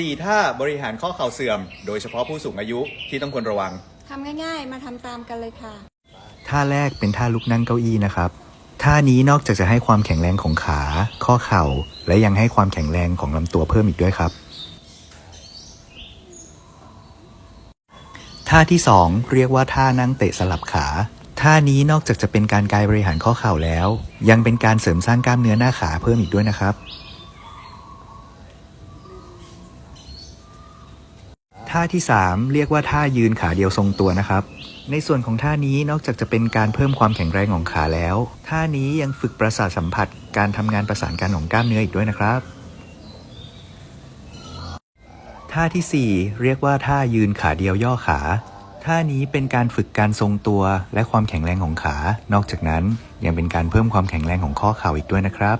4 ท่าบริหารข้อเข่าเสื่อม โดยเฉพาะผู้สูงอายุที่ต้องควรระวัง ทำง่ายๆ มาทำตามกันเลยค่ะ ท่าแรกเป็นท่าลุกนั่งเก้าอี้นะครับ ท่านี้นอกจากจะให้ความแข็งแรงของขา ข้อเข่า และยังให้ความแข็งแรงของลำตัวเพิ่มอีกด้วยครับ ท่าที่ 2 เรียกว่าท่านั่งเตะสลับขา ท่านี้นอกจากจะเป็นการกายบริหารข้อเข่าแล้ว ยังเป็นการเสริมสร้างกล้ามเนื้อหน้าขาเพิ่มอีกด้วยนะครับ ท่าที่ 3 เรียกว่าท่ายืนขาเดียวทรงตัวนะครับ ในส่วนของท่านี้นอกจากจะเป็นการเพิ่มความแข็งแรงของขาแล้ว ท่านี้ยังฝึกประสาทสัมผัส การทำงานประสานกันของกล้ามเนื้ออีกด้วยนะครับ ท่าทีสี่4 เรียกว่าท่ายืนขาเดียวย่อขา ท่านี้เป็นการฝึกการทรงตัวและความแข็งแรงของขา นอกจากนั้นยังเป็นการเพิ่มความแข็งแรงของข้อเข่าอีกด้วยนะครับ